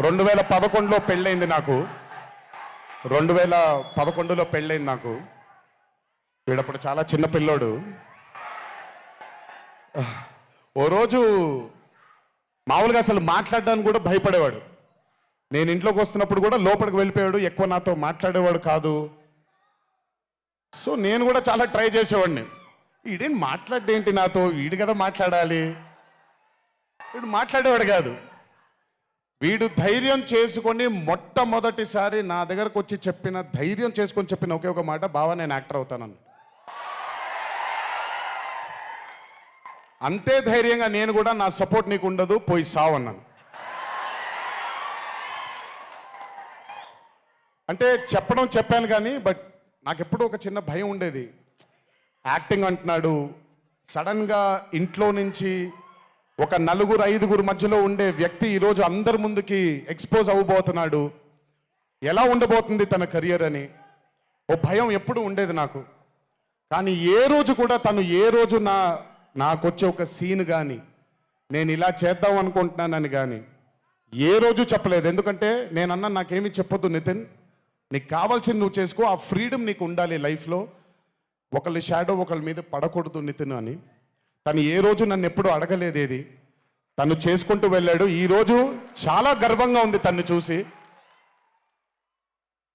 రెండు వేల పదకొండులో పెళ్ళైంది నాకు. రెండు వేల పదకొండులో పెళ్ళైంది నాకు. వీడప్పుడు చాలా చిన్న పిల్లోడు. ఓ రోజు మామూలుగా అసలు మాట్లాడడానికి కూడా భయపడేవాడు. నేను ఇంట్లోకి వస్తున్నప్పుడు కూడా లోపలికి వెళ్ళిపోయాడు ఎక్కువ నాతో మాట్లాడేవాడు కాదు. సో నేను కూడా చాలా ట్రై చేసేవాడిని. వీడేం మాట్లాడేంటి నాతో? వీడు కదా మాట్లాడాలి. వీడు మాట్లాడేవాడు కాదు. వీడు ధైర్యం చేసుకొని మొట్టమొదటిసారి నా దగ్గరకు వచ్చి చెప్పిన ధైర్యం చేసుకొని చెప్పిన ఒకే ఒక మాట బావా నేను యాక్టర్ అవుతానని అంతే ధైర్యంగా నేను కూడా నా సపోర్ట్ నీకు ఉండదు పోయి సావన్నాను అంటే చెప్పడం చెప్పాను కానీ బట్ నాకు ఎప్పుడూ ఒక చిన్న భయం ఉండేది. యాక్టింగ్ అంటున్నాడు. సడన్గా ఇంట్లో నుంచి ఒక నలుగురు ఐదుగురు మధ్యలో ఉండే వ్యక్తి ఈరోజు అందరి ముందుకి ఎక్స్పోజ్ అవ్వబోతున్నాడు. ఎలా ఉండబోతుంది తన కెరియర్ అని? ఓ భయం ఎప్పుడు ఉండేది నాకు. కానీ ఏ రోజు కూడా తను ఏ రోజు నా నాకు వచ్చే ఒక సీన్ కానీ నేను ఇలా చేద్దాం అనుకుంటున్నానని కానీ ఏ రోజు చెప్పలేదు. ఎందుకంటే నేనన్నా నాకేమీ చెప్పొద్దు నితిన్. నీకు కావాల్సింది నువ్వు చేసుకో. ఆ ఫ్రీడమ్ నీకు ఉండాలి లైఫ్లో. ఒకళ్ళ షాడో ఒకళ్ళ మీద పడకూడదు నితిన్ అని. తను ఏ రోజు నన్ను ఎప్పుడు అడగలేదేది? తను చేసుకుంటూ వెళ్ళాడు. ఈరోజు చాలా గర్వంగా ఉంది తన్ను చూసి.